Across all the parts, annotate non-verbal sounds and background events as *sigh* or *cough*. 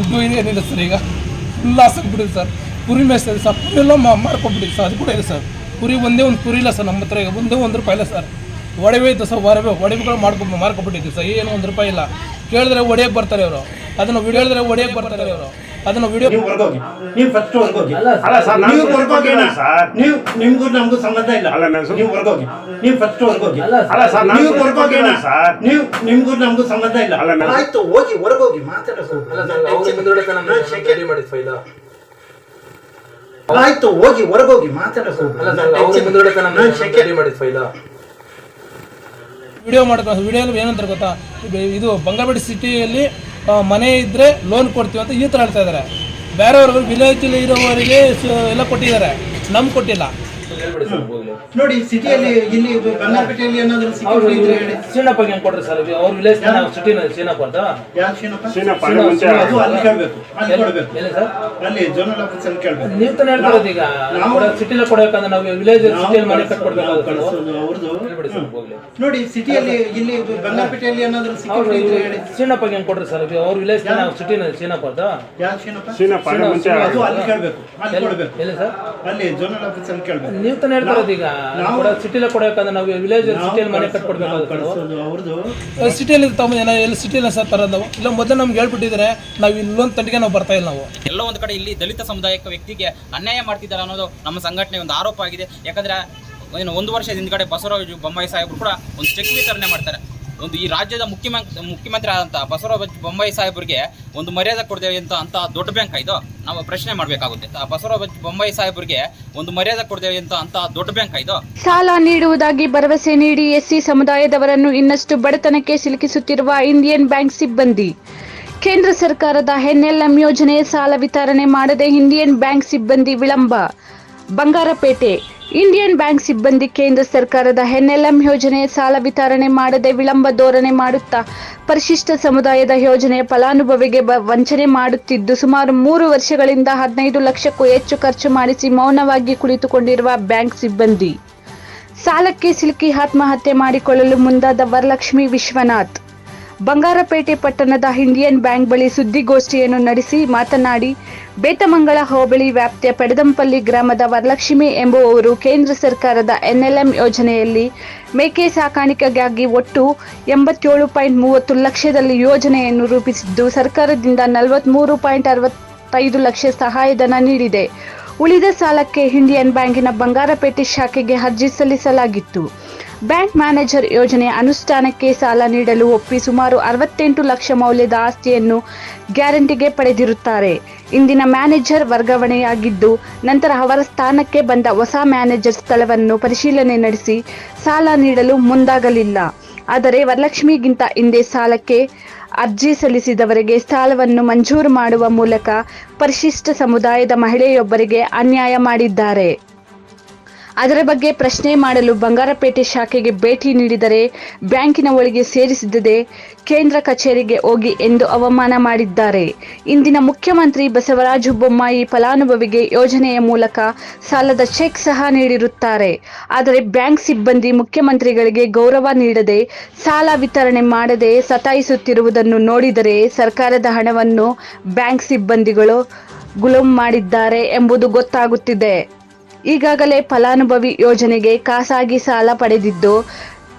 ದುಡ್ಡು ಇದೆ ಏನಿಲ್ಲ ಸರ್ ಈಗ. ಫುಲ್ ಲಾಸ್ ಆಗಿಬಿಟ್ಟಿದೆ ಸರ್. ಕುರಿ ಮೇಯಿಸ್ತದೆ ಸರ್. ಕುರಿ ಎಲ್ಲ ಮಾಡ್ಕೊಬಿಟ್ಟಿದೆ ಸರ್. ಅದು ಕೂಡ ಇದೆ ಸರ್. ಕುರಿ ಒಂದೇ ಒಂದು ಕುರಿ ಇಲ್ಲ ಸರ್ ನಮ್ಮ ಹತ್ರ ಈಗ. ಒಂದೇ ಒಂದು ರೂಪಾಯಿ ಇಲ್ಲ ಸರ್. ಒಡವೆ ಇತ್ತು ಸರ್, ಒಡವೆ ಒಡವೆಗಳು ಮಾಡ್ಕೊ ಮಾರ್ಕೊಬಿಟ್ಟಿದ್ವಿ ಸರ್. ಏನು ಒಂದು ರೂಪಾಯಿ ಇಲ್ಲ. ಕೇಳಿದ್ರೆ ಒಡೆಯಕ್ಕೆ ಬರ್ತಾರೆ ಅವರು ಅದನ್ನು ಹೇಳಿದ್ರೆ ಒಡೆಯಕ್ಕೆ ಬರ್ತಾರೆ ಅವರು ಅದನ್ನು ವಿಡಿಯೋ ನೀವು ಹೊರಗೋಗಿ. ನೀವು ಫಸ್ಟ್ ಹೊರಗೋಗಿ. ಅಲ್ಲ ಸರ್ ನೀವು ಹೊರಗೋಗಿ ಸರ್. ನೀವು ನಿಮ್ಗೂ ನಮಗೂ ಸಂಬಂಧ ಇಲ್ಲ. ಅಲ್ಲ, ನೀವು ಹೊರಗೋಗಿ. ನೀವು ಫಸ್ಟ್ ಹೊರಗೋಗಿ. ಅಲ್ಲ ಸರ್ ನೀವು ಹೊರಗೋಗಿ ಸರ್. ನೀವು ನಿಮ್ಗೂ ನಮಗೂ ಸಂಬಂಧ ಇಲ್ಲ. ಅಲ್ಲ, ಆಯ್ತು ಹೋಗಿ ಹೊರಗೋಗಿ ಮಾತಾಡೋದು ಮಾಡಿದ ಫೈಲ್ ಆಯ್ತು ಹೋಗಿ ಹೊರಗೋಗಿ ಮಾತಾಡೋದು ಅಲ್ಲ ಮಾಡಿದ ಫೈಲ್ ವಿಡಿಯೋ ಮಾಡ್ಕೊಂಡು ವಿಡಿಯೋಲಿ ಏನಂತಾರೆ ಗೊತ್ತಾ? ಇದು- ಬಂಗಾರಪೇಟೆ ಸಿಟಿಯಲ್ಲಿ ಮನೆ ಇದ್ದರೆ ಲೋನ್ ಕೊಡ್ತೀವಿ ಅಂತ ಈ ಥರ ಹೇಳ್ತಾ ಇದ್ದಾರೆ. ಬೇರೆಯವ್ರಿಗೆ ವಿಲೇಜಲ್ಲಿ ಇರೋವರಿಗೆ ಎಲ್ಲ ಕೊಟ್ಟಿದ್ದಾರೆ. ನಮ್ಗೆ ಕೊಟ್ಟಿಲ್ಲ. ನೋಡಿ ಸಿಟಿಯಲ್ಲಿ ಇಲ್ಲಿ ಬಂಗಾರಪೇಟೆಯಲ್ಲಿ ಏನಾದ್ರು ಇದ್ರೆ ಹೇಳಿ. ಸೀನಪ್ಪ ಹೆಂಗ್ ಕೊಡ್ರಿ ಸರ್? ಅವ್ರ ವಿಲೇಜ್ ಸಿಟಿ ಸೀನಪ್ಪ ಅಂತ? ಯಾರು ಶೀನಪ್ಪ? ಸೀನಪ್ಪ ಅಲ್ಲಿ ಮುಂಚೆ ಅದು ಅಲ್ಲಿ ಕೇಳ್ಬೇಕು ಅಲ್ಲಿ ಕೊಡ್ಬೇಕು. ಎಲ್ಲಿ ಸರ್? ಅಲ್ಲಿ ಜೋನಲ್ ಆಫೀಸ್ ಅಲ್ಲಿ ಕೇಳ್ಬೇಕು. ನೀವು ತಾನೇ ಹೇಳ್ತಿರೋದು ಈಗ. ನಾವು- ಸಿಟಿಲಿ ಕೊಡಬೇಕಂದ್ರೆ ನಾವು ವಿಲೇಜ್ ಮಾಡಿ ಸಿಟಿಯಲ್ಲಿ ಮನೆ ಕಳ್ಸೋದು, ಕಟ್ಕೊಡ್ಬೇಕಾಗುತ್ತೆ ಕಳ್ಸೋದು ಅವ್ರದ್ದು ಹೇಳ್ಬಿಡಿ ಸರ್ ಹೋಗ್ಲಿ. ನೋಡಿ ಸಿಟಿಯಲ್ಲಿ ಇಲ್ಲಿ ಗಂಗಾಪೇಟೆಯಲ್ಲಿ ಏನಾದ್ರು ಸಿಕ್ಕಿದ್ರೆ ಇದ್ರೆ ಹೇಳಿ. ಸೀನಪ್ಪ ಹೆಂಗ್ ಕೊಡ್ರಿ ಸರ್ ಅವ್ರ ವಿಲೇಜ್ ಸಿಟಿ ಸೀನಪ್ಪ ಅಂತ. ಯಾರು ಶೀನಪ್ಪ ಸೀನಪ್ಪ ಅದು ಅಲ್ಲಿ ಕೇಳ್ಬೇಕು ಅಲ್ಲಿ ಕೊಡ್ಬೇಕು. ಎಲ್ಲಿ ಸರ್? ಅಲ್ಲಿ ಜೋನಲ್ ಆಫೀಸ್ ಅಲ್ಲಿ ಕೇಳ್ಬೇಕು. ನೀವು ತಾನೇ ಹೇಳ್ತಿರೋದು ಈಗ. ನಾವು- ಸಿಟಿಲಿ ಕೊಡಬೇಕಂದ್ರೆ ನಾವು ವಿಲೇಜ್ ಸಿಟಿಯಲ್ಲಿ ಮನೆ ಅವ್ರದ್ದು. ಸಿಟಿಯಲ್ಲಿ ತಮ್ಮ ಜನ ಎಲ್ಲಿ ಸಿಟಿಯಲ್ಲಿ ಸರ್ ತರ ನಾವು? ಇಲ್ಲ ಮೊದಲು ನಮ್ಗೆ ಹೇಳ್ಬಿಟ್ಟಿದ್ರೆ ನಾವು ಇಲ್ಲೊಂದ್ ತಂಟಿಗೆ ನಾವು ಬರ್ತಾ ಇಲ್ಲ ನಾವು. ಎಲ್ಲ ಒಂದು ಕಡೆ ಇಲ್ಲಿ ದಲಿತ ಸಮುದಾಯಕ್ಕೆ ವ್ಯಕ್ತಿಗೆ ಅನ್ಯಾಯ ಮಾಡ್ತಿದ್ದಾರೆ ಅನ್ನೋದು ನಮ್ಮ ಸಂಘಟನೆ ಒಂದು ಆರೋಪ ಆಗಿದೆ. ಯಾಕಂದ್ರೆ ಏನು ಒಂದು ವರ್ಷದ ಹಿಂದ್ಗಡೆ ಬಸವರಾಜ ಬೊಮ್ಮಾಯಿ ಸಾಹೇಬರು ಕೂಡ ಒಂದು ಚೆಕ್ ವಿತರಣೆ ಮಾಡ್ತಾರೆ. ಒಂದು ಈ ರಾಜ್ಯದ ಮುಖ್ಯಮಂತ್ರಿ ಮುಖ್ಯಮಂತ್ರಿ ಆದಂಥ ಬಸವರಾಜ ಬೊಮ್ಮಾಯಿ ಸಾಹೇಬರಿಗೆ ಒಂದು ಮರ್ಯಾದೆ ಕೊಡದೆ ಅಂತ ಅಂತ ದೊಡ್ಡ ಬ್ಯಾಂಕ್ ಇದು. ನಾವು ಪ್ರಶ್ನೆ ಮಾಡಬೇಕಾಗುತ್ತೆ. ಬಸವರಾಜ ಬೊಮ್ಮಾಯಿ ಸಾಹೇಬರಿಗೆ ಒಂದು ಮರ್ಯಾದೆ ಕೊಡದೆ ಅಂತ ಅಂತ ದೊಡ್ಡ ಬ್ಯಾಂಕ್ ಇದು. ಸಾಲ ನೀಡುವುದಾಗಿ ಭರವಸೆ ನೀಡಿ ಎಸ್ಸಿ ಸಮುದಾಯದವರನ್ನು ಇನ್ನಷ್ಟು ಬಡತನಕ್ಕೆ ಸಿಲುಕಿಸುತ್ತಿರುವ ಇಂಡಿಯನ್ ಬ್ಯಾಂಕ್ ಸಿಬ್ಬಂದಿ. ಕೇಂದ್ರ ಸರ್ಕಾರದ ಎನ್ಎಲ್ಎಂ ಯೋಜನೆ ಸಾಲ ವಿತರಣೆ ಮಾಡದೆ ಇಂಡಿಯನ್ ಬ್ಯಾಂಕ್ ಸಿಬ್ಬಂದಿ ವಿಳಂಬ. ಬಂಗಾರಪೇಟೆ. ಇಂಡಿಯನ್ ಬ್ಯಾಂಕ್ ಸಿಬ್ಬಂದಿ ಕೇಂದ್ರ ಸರ್ಕಾರದ ಎನ್ಎಲ್ಎಂ ಯೋಜನೆ ಸಾಲ ವಿತರಣೆ ಮಾಡದೆ ವಿಳಂಬ ಧೋರಣೆ ಮಾಡುತ್ತಾ ಪರಿಶಿಷ್ಟ ಸಮುದಾಯದ ಯೋಜನೆಯ ಫಲಾನುಭವಿಗೆ ವಂಚನೆ ಮಾಡುತ್ತಿದ್ದು ಸುಮಾರು ಮೂರು ವರ್ಷಗಳಿಂದ ಹದಿನೈದು ಲಕ್ಷಕ್ಕೂ ಹೆಚ್ಚು ಖರ್ಚು ಮಾಡಿಸಿ ಮೌನವಾಗಿ ಕುಳಿತುಕೊಂಡಿರುವ ಬ್ಯಾಂಕ್ ಸಿಬ್ಬಂದಿ. ಸಾಲಕ್ಕೆ ಸಿಲುಕಿ ಆತ್ಮಹತ್ಯೆ ಮಾಡಿಕೊಳ್ಳಲು ಮುಂದಾದ ವರಲಕ್ಷ್ಮಿ ವಿಶ್ವನಾಥ್. ಬಂಗಾರಪೇಟೆ ಪಟ್ಟಣದ ಇಂಡಿಯನ್ ಬ್ಯಾಂಕ್ ಬಳಿ ಸುದ್ದಿಗೋಷ್ಠಿಯನ್ನು ನಡೆಸಿ ಮಾತನಾಡಿ, ಬೇತಮಂಗಳ ಹೋಬಳಿ ವ್ಯಾಪ್ತಿಯ ಪೆಡದಂಪಲ್ಲಿ ಗ್ರಾಮದ ವರಲಕ್ಷ್ಮಿ ಎಂಬುವವರು ಕೇಂದ್ರ ಸರ್ಕಾರದ ಎನ್ಎಲ್ಎಂ ಯೋಜನೆಯಲ್ಲಿ ಮೇಕೆ ಸಾಕಾಣಿಕೆಗಾಗಿ ಒಟ್ಟು ಎಂಬತ್ತೇಳು ಪಾಯಿಂಟ್ ಮೂವತ್ತು ಲಕ್ಷದಲ್ಲಿ ಯೋಜನೆಯನ್ನು ರೂಪಿಸಿದ್ದು, ಸರ್ಕಾರದಿಂದ ನಲವತ್ತ್ಮೂರು ಪಾಯಿಂಟ್ ಅರವತ್ತೈದು ಲಕ್ಷ ಸಹಾಯಧನ ನೀಡಿದೆ. ಉಳಿದ ಸಾಲಕ್ಕೆ ಇಂಡಿಯನ್ ಬ್ಯಾಂಕಿನ ಬಂಗಾರಪೇಟೆ ಶಾಖೆಗೆ ಅರ್ಜಿ ಸಲ್ಲಿಸಲಾಗಿತ್ತು. ಬ್ಯಾಂಕ್ ಮ್ಯಾನೇಜರ್ ಯೋಜನೆ ಅನುಷ್ಠಾನಕ್ಕೆ ಸಾಲ ನೀಡಲು ಒಪ್ಪಿ ಸುಮಾರು ಅರವತ್ತೆಂಟು ಲಕ್ಷ ಮೌಲ್ಯದ ಆಸ್ತಿಯನ್ನು ಗ್ಯಾರಂಟಿಗೆ ಪಡೆದಿರುತ್ತಾರೆ. ಇಂದಿನ ಮ್ಯಾನೇಜರ್ ವರ್ಗಾವಣೆಯಾಗಿದ್ದು, ನಂತರ ಅವರ ಸ್ಥಾನಕ್ಕೆ ಬಂದ ಹೊಸ ಮ್ಯಾನೇಜರ್ ಸ್ಥಳವನ್ನು ಪರಿಶೀಲನೆ ನಡೆಸಿ ಸಾಲ ನೀಡಲು ಮುಂದಾಗಲಿಲ್ಲ. ಆದರೆ ವರಲಕ್ಷ್ಮಿಗಿಂತ ಹಿಂದೆ ಸಾಲಕ್ಕೆ ಅರ್ಜಿ ಸಲ್ಲಿಸಿದವರಿಗೆ ಸಾಲವನ್ನು ಮಂಜೂರು ಮಾಡುವ ಮೂಲಕ ಪರಿಶಿಷ್ಟ ಸಮುದಾಯದ ಮಹಿಳೆಯೊಬ್ಬರಿಗೆ ಅನ್ಯಾಯ ಮಾಡಿದ್ದಾರೆ. ಅದರ ಬಗ್ಗೆ ಪ್ರಶ್ನೆ ಮಾಡಲು ಬಂಗಾರಪೇಟೆ ಶಾಖೆಗೆ ಭೇಟಿ ನೀಡಿದರೆ ಬ್ಯಾಂಕಿನ ಒಳಗೆ ಸೇರಿಸಿದ್ದದೆ ಕೇಂದ್ರ ಕಚೇರಿಗೆ ಹೋಗಿ ಎಂದು ಅವಮಾನ ಮಾಡಿದ್ದಾರೆ. ಇಂದಿನ ಮುಖ್ಯಮಂತ್ರಿ ಬಸವರಾಜ ಬೊಮ್ಮಾಯಿ ಫಲಾನುಭವಿಗೆ ಯೋಜನೆಯ ಮೂಲಕ ಸಾಲದ ಚೆಕ್ ಸಹ ನೀಡಿರುತ್ತಾರೆ. ಆದರೆ ಬ್ಯಾಂಕ್ ಸಿಬ್ಬಂದಿ ಮುಖ್ಯಮಂತ್ರಿಗಳಿಗೆ ಗೌರವ ನೀಡದೆ ಸಾಲ ವಿತರಣೆ ಮಾಡದೆ ಸತಾಯಿಸುತ್ತಿರುವುದನ್ನು ನೋಡಿದರೆ ಸರ್ಕಾರದ ಹಣವನ್ನು ಬ್ಯಾಂಕ್ ಸಿಬ್ಬಂದಿಗಳು ಗುಲಾಮ್ ಮಾಡಿದ್ದಾರೆ ಎಂಬುದು ಗೊತ್ತಾಗುತ್ತಿದೆ. ಈಗಾಗಲೇ ಫಲಾನುಭವಿ ಯೋಜನೆಗೆ ಖಾಸಗಿ ಸಾಲ ಪಡೆದಿದ್ದು,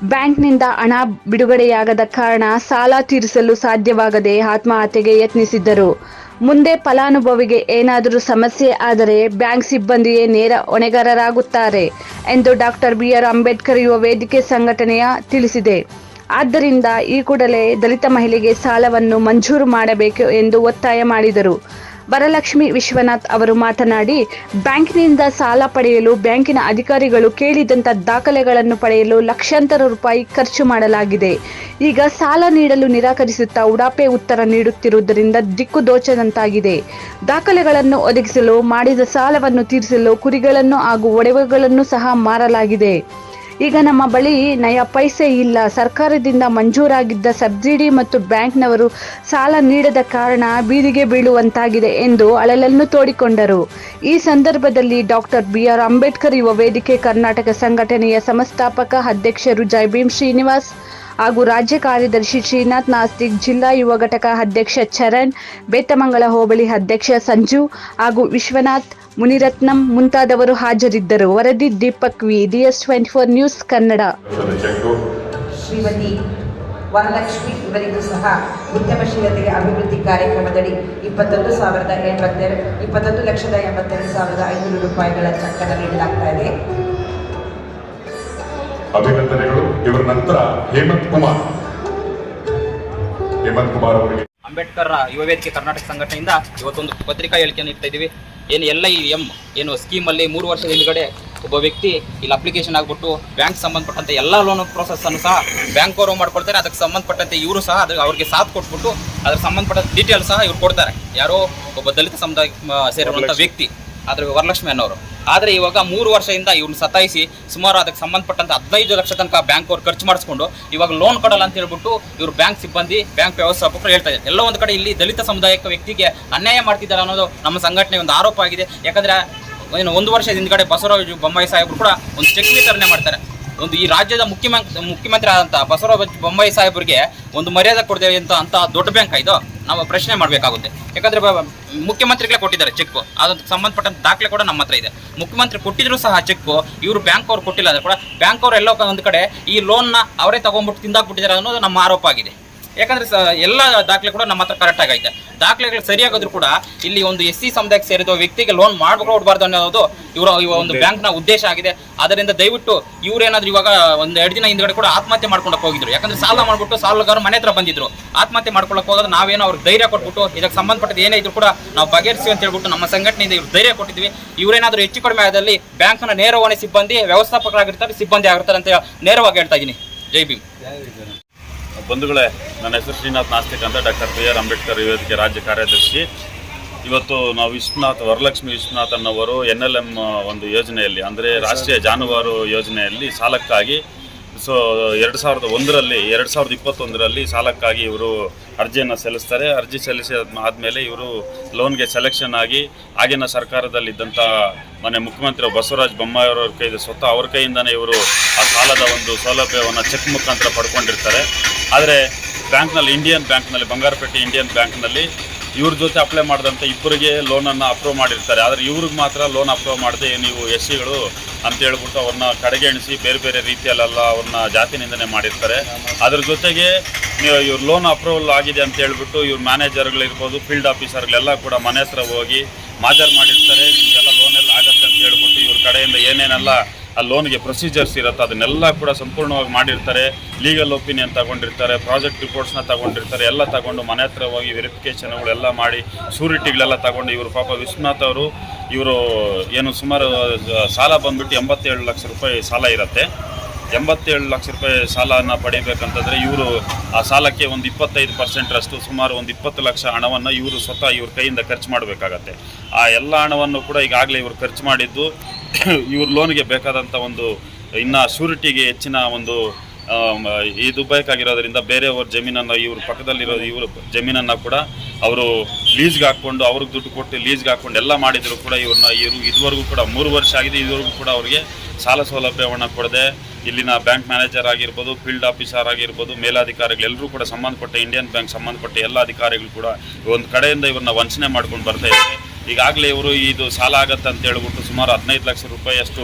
ಬ್ಯಾಂಕ್ನಿಂದ ಹಣ ಬಿಡುಗಡೆಯಾಗದ ಕಾರಣ ಸಾಲ ತೀರಿಸಲು ಸಾಧ್ಯವಾಗದೆ ಆತ್ಮಹತ್ಯೆಗೆ ಯತ್ನಿಸಿದ್ದರು. ಮುಂದೆ ಫಲಾನುಭವಿಗೆ ಏನಾದರೂ ಸಮಸ್ಯೆ ಆದರೆ ಬ್ಯಾಂಕ್ ಸಿಬ್ಬಂದಿಯೇ ನೇರ ಹೊಣೆಗಾರರಾಗುತ್ತಾರೆ ಎಂದು ಡಾಕ್ಟರ್ ಬಿ ಆರ್ ಅಂಬೇಡ್ಕರ್ ಯುವ ವೇದಿಕೆ ಸಂಘಟನೆಯ ತಿಳಿಸಿದೆ. ಆದ್ದರಿಂದ ಈ ಕೂಡಲೇ ದಲಿತ ಮಹಿಳೆಗೆ ಸಾಲವನ್ನು ಮಂಜೂರು ಮಾಡಬೇಕು ಎಂದು ಒತ್ತಾಯ ಮಾಡಿದರು. ವರಲಕ್ಷ್ಮಿ ವಿಶ್ವನಾಥ್ ಅವರು ಮಾತನಾಡಿ, ಬ್ಯಾಂಕಿನಿಂದ ಸಾಲ ಪಡೆಯಲು ಬ್ಯಾಂಕಿನ ಅಧಿಕಾರಿಗಳು ಕೇಳಿದಂತ ದಾಖಲೆಗಳನ್ನು ಪಡೆಯಲು ಲಕ್ಷಾಂತರ ರೂಪಾಯಿ ಖರ್ಚು ಮಾಡಲಾಗಿದೆ. ಈಗ ಸಾಲ ನೀಡಲು ನಿರಾಕರಿಸುತ್ತಾ ಉಡಾಪೆ ಉತ್ತರ ನೀಡುತ್ತಿರುವುದರಿಂದ ದಿಕ್ಕು ದೋಚದಂತಾಗಿದೆ. ದಾಖಲೆಗಳನ್ನು ಒದಗಿಸಲು, ಮಾಡಿದ ಸಾಲವನ್ನು ತೀರಿಸಲು ಕುರಿಗಳನ್ನು ಹಾಗೂ ಒಡವೆಗಳನ್ನು ಸಹ ಮಾರಲಾಗಿದೆ. ಈಗ ನಮ್ಮ ಬಳಿ ನಯ ಪೈಸೆ ಇಲ್ಲ. ಸರ್ಕಾರದಿಂದ ಮಂಜೂರಾಗಿದ್ದ ಸಬ್ಸಿಡಿ ಮತ್ತು ಬ್ಯಾಂಕ್ನವರು ಸಾಲ ನೀಡದ ಕಾರಣ ಬೀದಿಗೆ ಬೀಳುವಂತಾಗಿದೆ ಎಂದು ಅಳಲನ್ನು ತೋಡಿಕೊಂಡರು. ಈ ಸಂದರ್ಭದಲ್ಲಿ ಡಾಕ್ಟರ್ ಬಿಆರ್ ಅಂಬೇಡ್ಕರ್ ಯುವ ವೇದಿಕೆ ಕರ್ನಾಟಕ ಸಂಘಟನೆಯ ಸಂಸ್ಥಾಪಕ ಅಧ್ಯಕ್ಷರು ಜೈಭೀಮ್ ಶ್ರೀನಿವಾಸ್ ಹಾಗೂ ರಾಜ್ಯ ಕಾರ್ಯದರ್ಶಿ ಶ್ರೀನಾಥ್ ನಾಸ್ತಿಕ್, ಜಿಲ್ಲಾ ಯುವ ಘಟಕ ಅಧ್ಯಕ್ಷ ಚರಣ್ ಬೇತಮಂಗಲ ಹೋಬಳಿ ಅಧ್ಯಕ್ಷ ಸಂಜು ಹಾಗೂ ವಿಶ್ವನಾಥ್ ಮುನಿರತ್ನಂ ಮುಂತಾದವರು ಹಾಜರಿದ್ದರು. ವರದಿ Deepak V, DS twenty four news Kannada. Shrimati Varalakshmi ಇವರಿಗೂ ಸಹ ಉದ್ಯಮಶೀಲತೆಗೆ ಅಭಿವೃದ್ಧಿ ಕಾರ್ಯಕ್ರಮದಡಿ ಇಪ್ಪತ್ತೊಂದು ಸಾವಿರದ ಎಂಬತ್ತೆರಡು, ಇಪ್ಪತ್ತೊಂದು ಲಕ್ಷದ ಎಂಬತ್ತೆರಡು ಸಾವಿರದ ಐನೂರು ರೂಪಾಯಿಗಳ ಚಕ್ಕನ ನೀಡಲಾಗ್ತಾ ಇದೆ. ಅಭಿನಂದನೆಗಳು. ಇವರ ನಂತರ ಹೇಮಂತ್ ಕುಮಾರ್. ಹೇಮಂತ್ ಕುಮಾರ್ ಅವರಿಗೆ ಅಂಬೇಡ್ಕರ್ ಯುವ ವೇದಿಕೆ ಕರ್ನಾಟಕ ಸಂಘಟನೆಯಿಂದ ಇವತ್ತೊಂದು ಪತ್ರಿಕಾ ಹೇಳಿಕೆಯನ್ನು ಇಡ್ತಾ ಇದ್ದೀವಿ. ಏನು ಎಲ್ ಐ ಎಂ ಏನು ಸ್ಕೀಮಲ್ಲಿ ಮೂರು ವರ್ಷದ ಹಿಂದ್ಗಡೆ ಒಬ್ಬ ವ್ಯಕ್ತಿ ಇಲ್ಲಿ ಅಪ್ಲಿಕೇಶನ್ ಆಗ್ಬಿಟ್ಟು ಬ್ಯಾಂಕ್ ಸಂಬಂಧಪಟ್ಟಂತೆ ಎಲ್ಲ ಲೋನ್ ಪ್ರೋಸೆಸ್ ಅನ್ನು ಸಹ ಬ್ಯಾಂಕ್ ಅವರು ಮಾಡ್ಕೊಳ್ತಾರೆ ಅದಕ್ಕೆ ಸಂಬಂಧಪಟ್ಟಂತೆ ಇವರು ಸಹ ಅದಕ್ಕೆ ಅವ್ರಿಗೆ ಸಾಥ್ ಕೊಟ್ಬಿಟ್ಟು ಅದಕ್ಕೆ ಸಂಬಂಧಪಟ್ಟ ಡೀಟೇಲ್ಸ್ ಸಹ ಇವ್ರು ಕೊಡ್ತಾರೆ. ಯಾರೋ ಒಬ್ಬ ದಲಿತ ಸಮುದಾಯ ಸೇರಿರುವಂಥ ವ್ಯಕ್ತಿ. ಆದ್ರೆ ವರಲಕ್ಷ್ಮಿ ಅನ್ನೋರು. ಆದರೆ ಇವಾಗ ಮೂರು ವರ್ಷದಿಂದ ಇವ್ನು ಸತಾಯಿಸಿ ಸುಮಾರು ಅದಕ್ಕೆ ಸಂಬಂಧಪಟ್ಟಂತ ಹದಿನೈದು ಲಕ್ಷ ತನಕ ಬ್ಯಾಂಕ್ ಅವ್ರು ಖರ್ಚು ಮಾಡಿಸ್ಕೊಂಡು ಇವಾಗ ಲೋನ್ ಕೊಡಲ್ಲ ಅಂತ ಹೇಳ್ಬಿಟ್ಟು ಇವರು ಬ್ಯಾಂಕ್ ಸಿಬ್ಬಂದಿ ಬ್ಯಾಂಕ್ ವ್ಯವಸ್ಥಾಪಕರು ಹೇಳ್ತಾ ಇದ್ದಾರೆ. ಎಲ್ಲ ಒಂದು ಕಡೆ ಇಲ್ಲಿ ದಲಿತ ಸಮುದಾಯಕ್ಕೆ ವ್ಯಕ್ತಿಗೆ ಅನ್ಯಾಯ ಮಾಡ್ತಿದ್ದಾರೆ ಅನ್ನೋದು ನಮ್ಮ ಸಂಘಟನೆ ಒಂದು ಆರೋಪ ಆಗಿದೆ. ಯಾಕಂದ್ರೆ ಏನು ಒಂದು ವರ್ಷದ ಹಿಂದ್ಗಡೆ ಬಸವರಾಜ ಬೊಮ್ಮಾಯಿ ಸಾಹೇಬರು ಕೂಡ ಒಂದು ಚೆಕ್ ವಿತರಣೆ ಮಾಡ್ತಾರೆ. ಒಂದು ಈ ರಾಜ್ಯದ ಮುಖ್ಯಮಂತ್ರಿ ಮುಖ್ಯಮಂತ್ರಿ ಆದಂಥ ಬಸವರಾಜ ಬೊಮ್ಮಾಯಿ ಸಾಹೇಬರಿಗೆ ಒಂದು ಮರ್ಯಾದೆ ಕೊಡ್ತೇವೆ ಅಂತ ಅಂತ ದೊಡ್ಡ ಬ್ಯಾಂಕ್ ಇದು? ನಾವು ಪ್ರಶ್ನೆ ಮಾಡಬೇಕಾಗುತ್ತೆ. ಯಾಕಂದ್ರೆ ಮುಖ್ಯಮಂತ್ರಿಗಳೇ ಕೊಟ್ಟಿದ್ದಾರೆ ಚೆಕ್ ಅದಕ್ಕೆ ಸಂಬಂಧಪಟ್ಟಂತ ದಾಖಲೆ ಕೂಡ ನಮ್ಮ ಹತ್ರ ಇದೆ. ಮುಖ್ಯಮಂತ್ರಿ ಕೊಟ್ಟಿದ್ರು ಸಹ ಚೆಕ್ ಇವರು ಬ್ಯಾಂಕ್ ಅವ್ರು ಕೊಟ್ಟಿಲ್ಲ ಅಂದ್ರೆ ಕೂಡ ಬ್ಯಾಂಕ್ ಅವ್ರು ಎಲ್ಲೋ ಒಂದು ಕಡೆ ಈ ಲೋನ್ನ ಅವರೇ ತಗೊಂಡ್ಬಿಟ್ಟು ತಿಂದಾಕ್ಬಿಟ್ಟಿದ್ದಾರೆ ಅನ್ನೋದು ನಮ್ಮ ಆರೋಪ ಆಗಿದೆ. ಯಾಕಂದ್ರೆ ಎಲ್ಲ ದಾಖಲೆ ಕೂಡ ನಮ್ಮ ಹತ್ರ ಕರೆಕ್ಟ್ ಆಗೈತೆ. ದಾಖಲೆಗಳು ಸರಿಯಾಗಿದ್ರು ಕೂಡ ಇಲ್ಲಿ ಒಂದು ಎಸ್ ಸಿ ಸಮುದಾಯಕ್ಕೆ ಸೇರಿದ ವ್ಯಕ್ತಿಗೆ ಲೋನ್ ಮಾಡ್ಕೊಡ್ಬಾರ್ದು ಅನ್ನೋದು ಇವರ ಇವ ಒಂದು ಬ್ಯಾಂಕ್ನ ಉದ್ದೇಶ ಆಗಿದೆ. ಅದರಿಂದ ದಯವಿಟ್ಟು ಇವ್ರೇನಾದ್ರೂ ಇವಾಗ ಒಂದು ಎರಡು ದಿನ ಹಿಂದ್ಗಡೆ ಕೂಡ ಆತ್ಮಹತ್ಯೆ ಮಾಡ್ಕೊಂಡಕ್ಕೆ ಹೋಗಿದ್ರು. ಯಾಕಂದ್ರೆ ಸಾಲ ಮಾಡ್ಬಿಟ್ಟು ಸಾಲಗಾರರು ಮನೆ ಹತ್ರ ಬಂದಿದ್ರು. ಆತ್ಮಹತ್ಯೆ ಮಾಡ್ಕೊಳಕ್ ಹೋಗೋದು ನಾವೇನೋ ಅವ್ರಿಗೆ ಧೈರ್ಯ ಕೊಟ್ಬಿಟ್ಟು ಇದಕ್ಕೆ ಸಂಬಂಧಪಟ್ಟದ ಏನೇ ಇದ್ರು ಕೂಡ ನಾವು ಬಗೆಹರಿಸಿ ಅಂತ ಹೇಳ್ಬಿಟ್ಟು ನಮ್ಮ ಸಂಘಟನೆಯಿಂದ ಇವ್ರು ಧೈರ್ಯ ಕೊಟ್ಟಿದ್ವಿ. ಇವರೇನಾದ್ರೂ ಹೆಚ್ಚು ಕಡಿಮೆ ಆದಲ್ಲಿ ಬ್ಯಾಂಕ್ನ ನೇರವಾಣಿ ಸಿಬ್ಬಂದಿ ವ್ಯವಸ್ಥಾಪಕರಾಗಿರ್ತಾರೆ ಸಿಬ್ಬಂದಿ ಆಗಿರ್ತಾರೆ ಅಂತ ನೇರವಾಗಿ ಹೇಳ್ತಾ ಇದ್ದೀನಿ. ಜೈ ಭೀಮ್. ಬಂಧುಗಳೇ, ನನ್ನ ಹೆಸರು ಶ್ರೀನಾಥ್ ನಾಸ್ತಿಕ್ ಅಂತ ಡಾಕ್ಟರ್ ಬಿ ಆರ್ ಅಂಬೇಡ್ಕರ್ ವೇದಿಕೆ ರಾಜ್ಯ ಕಾರ್ಯದರ್ಶಿ. ಇವತ್ತು ನಾವು ವಿಶ್ವನಾಥ್, ವರಲಕ್ಷ್ಮಿ ವಿಶ್ವನಾಥನ್ ಅವರು ಎನ್ ಎಲ್ ಎಂ ಒಂದು ಯೋಜನೆಯಲ್ಲಿ, ಅಂದರೆ ರಾಷ್ಟ್ರೀಯ ಜಾನುವಾರು ಯೋಜನೆಯಲ್ಲಿ ಸಾಲಕ್ಕಾಗಿ ಸೊ ಎರಡು ಸಾವಿರದ ಒಂದರಲ್ಲಿ, ಎರಡು ಸಾವಿರದ ಇಪ್ಪತ್ತೊಂದರಲ್ಲಿ ಸಾಲಕ್ಕಾಗಿ ಇವರು ಅರ್ಜಿಯನ್ನು ಸಲ್ಲಿಸ್ತಾರೆ. ಅರ್ಜಿ ಸಲ್ಲಿಸಿ ಆದಮೇಲೆ ಇವರು ಲೋನ್ಗೆ ಸೆಲೆಕ್ಷನ್ ಆಗಿ ಆಗಿನ ಸರ್ಕಾರದಲ್ಲಿದ್ದಂಥ ಮನೆ ಮುಖ್ಯಮಂತ್ರಿ ಬಸವರಾಜ ಬೊಮ್ಮಾಯಿ ಅವರ ಕೈ ಸ್ವತಃ ಅವ್ರ ಕೈಯಿಂದನೇ ಇವರು ಆ ಸಾಲದ ಒಂದು ಸೌಲಭ್ಯವನ್ನು ಚೆಕ್ ಮುಖಾಂತರ ಪಡ್ಕೊಂಡಿರ್ತಾರೆ. ಆದರೆ ಬ್ಯಾಂಕ್ನಲ್ಲಿ ಇಂಡಿಯನ್ ಬ್ಯಾಂಕ್ನಲ್ಲಿ, ಬಂಗಾರಪೇಟೆ ಇಂಡಿಯನ್ ಬ್ಯಾಂಕ್ನಲ್ಲಿ ಇವ್ರ ಜೊತೆ ಅಪ್ಲೈ ಮಾಡಿದಂಥ ಇಬ್ಬರಿಗೆ ಲೋನನ್ನು ಅಪ್ರೂವ್ ಮಾಡಿರ್ತಾರೆ. ಆದರೆ ಇವ್ರಿಗೆ ಮಾತ್ರ ಲೋನ್ ಅಪ್ರೂವ್ ಮಾಡದೆ ನೀವು ಎಸ್ ಸಿಗಳು ಅಂತ ಹೇಳ್ಬಿಟ್ಟು ಅವ್ರನ್ನ ಕಡೆಗೆಣಿಸಿ ಬೇರೆ ಬೇರೆ ರೀತಿಯಲ್ಲೆಲ್ಲ ಅವ್ರನ್ನ ಜಾತಿ ನಿಂದನೆ ಮಾಡಿರ್ತಾರೆ. ಅದ್ರ ಜೊತೆಗೆ ಇವ್ರ ಲೋನ್ ಅಪ್ರೂವಲ್ ಆಗಿದೆ ಅಂತ ಹೇಳ್ಬಿಟ್ಟು ಇವ್ರ ಮ್ಯಾನೇಜರ್ಗಳಿರ್ಬೋದು ಫೀಲ್ಡ್ ಆಫೀಸರ್ಗಳೆಲ್ಲ ಕೂಡ ಮನೆ ಹತ್ರ ಹೋಗಿ ಮಾಜರ್ ಮಾಡಿರ್ತಾರೆ. ನಿಮಗೆಲ್ಲ ಲೋನ್ ಎಲ್ಲ ಆಗತ್ತೆ ಅಂತ ಹೇಳ್ಬಿಟ್ಟು ಇವ್ರ ಕಡೆಯಿಂದ ಏನೇನೆಲ್ಲ ಆ ಲೋನ್ಗೆ ಪ್ರೊಸೀಜರ್ಸ್ ಇರುತ್ತೆ, ಅದನ್ನೆಲ್ಲ ಕೂಡ ಸಂಪೂರ್ಣವಾಗಿ ಮಾಡಿರ್ತಾರೆ. ಲೀಗಲ್ ಒಪಿನಿಯನ್ ತಗೊಂಡಿರ್ತಾರೆ ಪ್ರಾಜೆಕ್ಟ್ ರಿಪೋರ್ಟ್ಸ್ನ ತಗೊಂಡಿರ್ತಾರೆ, ಎಲ್ಲ ತಗೊಂಡು ಮನೆ ಹತ್ರ ಹೋಗಿ ವೆರಿಫಿಕೇಷನ್ಗಳೆಲ್ಲ ಮಾಡಿ ಶೂರಿಟಿಗಳೆಲ್ಲ ತಗೊಂಡು ಇವರು ಪಾಪ ವಿಶ್ವನಾಥ್ ಅವರು, ಇವರು ಏನು ಸುಮಾರು ಸಾಲ ಬಂದ್ಬಿಟ್ಟು ಎಂಬತ್ತೇಳು ಲಕ್ಷ ರೂಪಾಯಿ ಸಾಲ ಇರುತ್ತೆ. ಎಂಬತ್ತೇಳು ಲಕ್ಷ ರೂಪಾಯಿ ಸಾಲನ ಪಡಿಬೇಕಂತಂದರೆ ಇವರು ಆ ಸಾಲಕ್ಕೆ ಒಂದು ಇಪ್ಪತ್ತೈದು ಪರ್ಸೆಂಟ್ರಷ್ಟು ಸುಮಾರು ಒಂದು ಇಪ್ಪತ್ತು ಲಕ್ಷ ಹಣವನ್ನು ಇವರು ಸ್ವತಃ ಇವ್ರ ಕೈಯಿಂದ ಖರ್ಚು ಮಾಡಬೇಕಾಗತ್ತೆ. ಆ ಎಲ್ಲ ಹಣವನ್ನು ಕೂಡ ಈಗಾಗಲೇ ಇವರು ಖರ್ಚು ಮಾಡಿದ್ದು *coughs* ಇವ್ರ ಲೋನ್ಗೆ ಬೇಕಾದಂಥ ಒಂದು, ಇನ್ನು ಶೂರಿಟಿಗೆ ಹೆಚ್ಚಿನ ಒಂದು ಇದು ಬೇಕಾಗಿರೋದ್ರಿಂದ ಬೇರೆಯವ್ರ ಜಮೀನನ್ನು ಇವ್ರ ಪಕ್ಕದಲ್ಲಿರೋ ಇವ್ರ ಜಮೀನನ್ನು ಕೂಡ ಅವರು ಲೀಸ್ಗೆ ಹಾಕ್ಕೊಂಡು, ಅವ್ರಿಗೆ ದುಡ್ಡು ಕೊಟ್ಟು ಲೀಸ್ಗೆ ಹಾಕ್ಕೊಂಡು ಎಲ್ಲ ಮಾಡಿದ್ರು ಕೂಡ ಇವ್ರನ್ನ ಇವರು ಇದುವರೆಗೂ ಕೂಡ ಮೂರು ವರ್ಷ ಆಗಿದೆ, ಇದುವರೆಗೂ ಕೂಡ ಅವರಿಗೆ ಸಾಲ ಸೌಲಭ್ಯವನ್ನು ಕೊಡದೆ. ಇಲ್ಲಿನ ಬ್ಯಾಂಕ್ ಮ್ಯಾನೇಜರ್ ಆಗಿರ್ಬೋದು, ಫೀಲ್ಡ್ ಆಫೀಸರ್ ಆಗಿರ್ಬೋದು, ಮೇಲಾಧಿಕಾರಿಗಳು ಎಲ್ಲರೂ ಕೂಡ ಸಂಬಂಧಪಟ್ಟ, ಇಂಡಿಯನ್ ಬ್ಯಾಂಕ್ ಸಂಬಂಧಪಟ್ಟ ಎಲ್ಲ ಅಧಿಕಾರಿಗಳು ಕೂಡ ಒಂದು ಕಡೆಯಿಂದ ಇವ್ರನ್ನ ವಂಚನೆ ಮಾಡ್ಕೊಂಡು ಬರ್ತಾ ಇದ್ದಾರೆ. ಈಗಾಗಲೇ ಇವರು ಇದು ಸಾಲ ಆಗತ್ತೆ ಅಂತ ಹೇಳ್ಬಿಟ್ಟು ಸುಮಾರು ಹದಿನೈದು ಲಕ್ಷ ರೂಪಾಯಿಯಷ್ಟು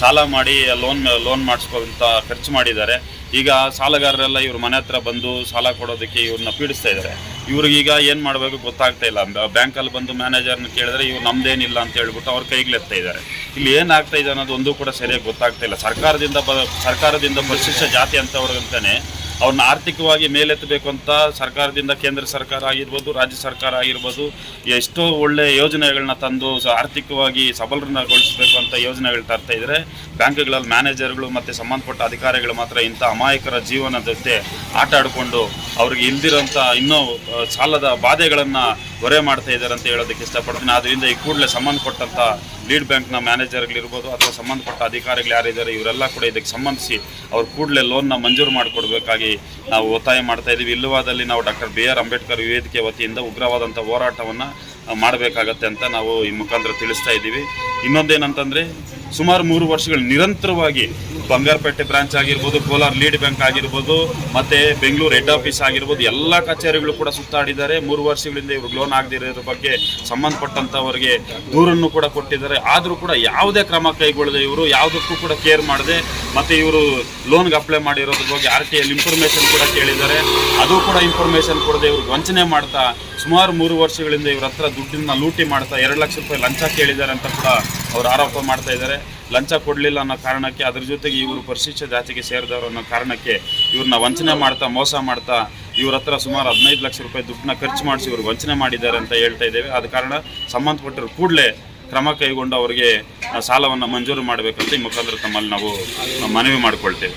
ಸಾಲ ಮಾಡಿ ಲೋನ್ ಲೋನ್ ಮಾಡಿಸ್ಕೊಂತ ಖರ್ಚು ಮಾಡಿದ್ದಾರೆ. ಈಗ ಸಾಲಗಾರರೆಲ್ಲ ಇವ್ರ ಮನೆ ಹತ್ರ ಬಂದು ಸಾಲ ಕೊಡೋದಕ್ಕೆ ಇವ್ರನ್ನ ಪೀಡಿಸ್ತಾ ಇದ್ದಾರೆ. ಇವ್ರಿಗೀಗ ಏನು ಮಾಡಬೇಕು ಗೊತ್ತಾಗ್ತಾ ಇಲ್ಲ. ಬ್ಯಾಂಕಲ್ಲಿ ಬಂದು ಮ್ಯಾನೇಜರ್ನ ಕೇಳಿದ್ರೆ ಇವ್ರು ನಮ್ದೇನಿಲ್ಲ ಅಂತ ಹೇಳ್ಬಿಟ್ಟು ಅವ್ರ ಕೈಗ್ಲೆತ್ತಾ ಇದ್ದಾರೆ. ಇಲ್ಲಿ ಏನಾಗ್ತಾ ಇದೆ ಅನ್ನೋದು ಒಂದು ಕೂಡ ಸರಿಯಾಗಿ ಗೊತ್ತಾಗ್ತಾ ಇಲ್ಲ. ಸರ್ಕಾರದಿಂದ ಸರ್ಕಾರದಿಂದ ಪರಿಶಿಷ್ಟ ಜಾತಿ ಅಂತವ್ರಿಗಂತಾನೆ ಅವ್ರನ್ನ ಆರ್ಥಿಕವಾಗಿ ಮೇಲೆತ್ತಬೇಕು ಅಂತ ಸರ್ಕಾರದಿಂದ ಕೇಂದ್ರ ಸರ್ಕಾರ ಆಗಿರ್ಬೋದು, ರಾಜ್ಯ ಸರ್ಕಾರ ಆಗಿರ್ಬೋದು, ಎಷ್ಟೋ ಒಳ್ಳೆ ಯೋಜನೆಗಳನ್ನ ತಂದು ಆರ್ಥಿಕವಾಗಿ ಸಬಲರನ್ನಗೊಳಿಸಬೇಕು ಅಂತ ಯೋಜನೆಗಳು ತರ್ತಾ ಇದ್ದಾರೆ ಬ್ಯಾಂಕ್ಗಳಲ್ಲಿ ಮ್ಯಾನೇಜರ್ಗಳು ಮತ್ತು ಸಂಬಂಧಪಟ್ಟ ಅಧಿಕಾರಿಗಳು ಮಾತ್ರ ಇಂಥ ಅಮಾಯಕರ ಜೀವನ ಜೊತೆ ಆಟ ಆಡಿಕೊಂಡು ಅವ್ರಿಗೆ ಇಲ್ದಿರೋಂಥ ಇನ್ನೂ ಸಾಲದ ಬಾಧೆಗಳನ್ನು ಹೊರೆ ಮಾಡ್ತಾ ಇದ್ದಾರೆ ಅಂತ ಹೇಳೋದಕ್ಕೆ ಇಷ್ಟಪಡ್ತೀನಿ. ಆದ್ದರಿಂದ ಈ ಕೂಡಲೇ ಸಂಬಂಧಪಟ್ಟಂಥ ಲೀಡ್ ಬ್ಯಾಂಕ್ನ ಮ್ಯಾನೇಜರ್ಗಳಿರ್ಬೋದು ಅಥವಾ ಸಂಬಂಧಪಟ್ಟ ಅಧಿಕಾರಿಗಳು ಯಾರಿದ್ದಾರೆ, ಇವರೆಲ್ಲ ಕೂಡ ಇದಕ್ಕೆ ಸಂಬಂಧಿಸಿ ಅವ್ರು ಕೂಡಲೇ ಲೋನ್ನ ಮಂಜೂರು ಮಾಡಿಕೊಡ್ಬೇಕಾಗಿ ನಾವು ಒತ್ತಾಯ ಮಾಡ್ತಾ ಇದ್ದೀವಿ. ಇಲ್ಲವಾದಲ್ಲಿ ನಾವು ಡಾಕ್ಟರ್ ಬಿ ಆರ್ ಅಂಬೇಡ್ಕರ್ ವೇದಿಕೆ ವತಿಯಿಂದ ಉಗ್ರವಾದಂಥ ಹೋರಾಟವನ್ನು ಮಾಡಬೇಕಾಗತ್ತೆ ಅಂತ ನಾವು ಈ ಮುಖಾಂತರ ತಿಳಿಸ್ತಾ ಇದ್ದೀವಿ. ಇನ್ನೊಂದೇನಂತಂದರೆ, ಸುಮಾರು ಮೂರು ವರ್ಷಗಳು ನಿರಂತರವಾಗಿ ಬಂಗಾರಪೇಟೆ ಬ್ರಾಂಚ್ ಆಗಿರ್ಬೋದು, ಕೋಲಾರ ಲೀಡ್ ಬ್ಯಾಂಕ್ ಆಗಿರ್ಬೋದು, ಮತ್ತೆ ಬೆಂಗಳೂರು ಹೆಡ್ ಆಫೀಸ್ ಆಗಿರ್ಬೋದು, ಎಲ್ಲ ಕಚೇರಿಗಳು ಕೂಡ ಸುತ್ತಾಡಿದ್ದಾರೆ. ಮೂರು ವರ್ಷಗಳಿಂದ ಇವ್ರಿಗೆ ಲೋನ್ ಆಗದಿರೋದ್ರ ಬಗ್ಗೆ ಸಂಬಂಧಪಟ್ಟಂತವರಿಗೆ ದೂರನ್ನು ಕೂಡ ಕೊಟ್ಟಿದ್ದಾರೆ. ಆದರೂ ಕೂಡ ಯಾವುದೇ ಕ್ರಮ ಕೈಗೊಳ್ಳದೆ ಇವರು ಯಾವುದಕ್ಕೂ ಕೂಡ ಕೇರ್ ಮಾಡದೆ, ಮತ್ತೆ ಇವರು ಲೋನ್ಗೆ ಅಪ್ಲೈ ಮಾಡಿರೋದ್ರ ಬಗ್ಗೆ ಆರ್ ಟಿ ಎಲ್ ಇನ್ಫಾರ್ಮೇಶನ್ ಕೂಡ ಕೇಳಿದ್ದಾರೆ. ಅದು ಕೂಡ ಇನ್ಫಾರ್ಮೇಶನ್ ಕೊಡದೆ ಇವ್ರಿಗೆ ವಂಚನೆ ಮಾಡ್ತಾ, ಸುಮಾರು ಮೂರು ವರ್ಷಗಳಿಂದ ಇವರ ಹತ್ರ ದುಡ್ಡನ್ನ ಲೂಟಿ ಮಾಡ್ತಾ, ಎರಡು ಲಕ್ಷ ರೂಪಾಯಿ ಲಂಚ ಕೇಳಿದ್ದಾರೆ ಅಂತ ಕೂಡ ಅವರು ಆರೋಪ ಮಾಡ್ತಾ ಇದ್ದಾರೆ. ಲಂಚ ಕೊಡಲಿಲ್ಲ ಅನ್ನೋ ಕಾರಣಕ್ಕೆ ಅದ್ರ ಜೊತೆಗೆ ಇವರು ಪರಿಶಿಷ್ಟ ಜಾತಿಗೆ ಸೇರಿದವರು ಅನ್ನೋ ಕಾರಣಕ್ಕೆ ಇವ್ರನ್ನ ವಂಚನೆ ಮಾಡ್ತಾ, ಮೋಸ ಮಾಡ್ತಾ, ಇವ್ರ ಹತ್ರ ಸುಮಾರು ಹದಿನೈದು ಲಕ್ಷ ರೂಪಾಯಿ ದುಡ್ಡನ್ನ ಖರ್ಚು ಮಾಡಿಸಿ ಇವರು ವಂಚನೆ ಮಾಡಿದ್ದಾರೆ ಅಂತ ಹೇಳ್ತಾ ಇದ್ದೇವೆ. ಆದ ಕಾರಣ ಸಂಬಂಧಪಟ್ಟರು ಕೂಡಲೇ ಕ್ರಮ ಕೈಗೊಂಡು ಅವರಿಗೆ ಸಾಲವನ್ನು ಮಂಜೂರು ಮಾಡಬೇಕಂತ ಈ ಮುಖಾಂತರ ತಮ್ಮಲ್ಲಿ ನಾವು ಮನವಿ ಮಾಡಿಕೊಳ್ತೇವೆ.